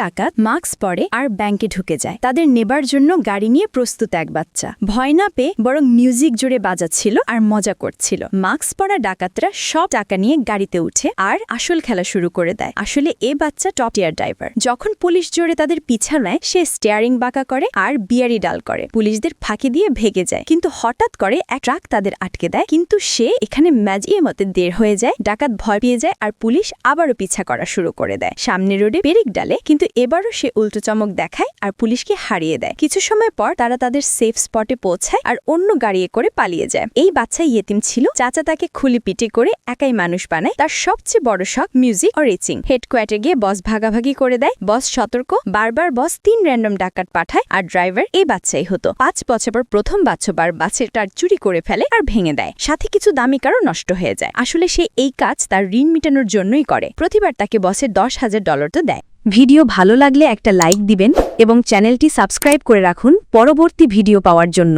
ডাকাত মাস্ক পরে আর ব্যাংকে ঢুকে যায়। তাদের নেবার জন্য গাড়ি নিয়ে প্রস্তুত এক বাচ্চা। ভয় না পেয়ে বরং মিউজিক জুড়ে বাজাচ্ছিল আর মজা করছিল। মাস্ক পরা ডাকাতরা সব টাকা নিয়ে গাড়িতে উঠে আর আসল খেলা শুরু করে দেয়। আসলে এ বাচ্চা টপ টিয়ার ড্রাইভার যখন পুলিশ জোরে তাদের পিছা নেয়, সে স্টিয়ারিং বাঁকা করে আর বিয়ারি ডাল করে। পুলিশদের ফাঁকি দিয়ে ভেগে যায়। কিন্তু হঠাৎ করে এক ট্রাক তাদের আটকে দেয়। কিন্তু সে এখানে ম্যাজিয়ে মতে দের হয়ে যায়। ডাকাত ভয় পেয়ে যায় আর পুলিশ আবারও পিছা করা শুরু করে দেয়। সামনে রোডে পেরিক ডালে, কিন্তু এবারও সে উল্টো চমক দেখায় আর পুলিশকে হারিয়ে দেয়। কিছু সময় পর তারা তাদের সেফ স্পটে পৌঁছায় আর অন্য গাড়িয়ে করে পালিয়ে যায়। এই বাচ্চা ইয়েতিম ছিল। চাচা তাকে খুলি পিটে করে একাই মানুষ বানায়। তার সবচেয়ে বড় শখ মিউজিক ও রিচিং হেডকোয়ার্টার গিয়ে বস ভাগাভাগি করে দেয়। বস সতর্ক। বারবার বস তিন র্যান্ডম ডাকাত পাঠায় আর ড্রাইভার এই বাচ্চাই হতো। পাঁচ বছর পর প্রথম বাচ্চাবার বাচ্চাটার চুরি করে ফেলে আর ভেঙে দেয়। সাথে কিছু দামি কারও নষ্ট হয়ে যায়। আসলে সে এই কাজ তার ঋণ মেটানোর জন্যই করে। প্রতিবার তাকে বসে দশ হাজার ডলার তো দেয়। ভিডিও ভালো লাগলে একটা লাইক দিবেন এবং চ্যানেলটি সাবস্ক্রাইব করে রাখুন। পরবর্তী ভিডিও পাওয়ার জন্য।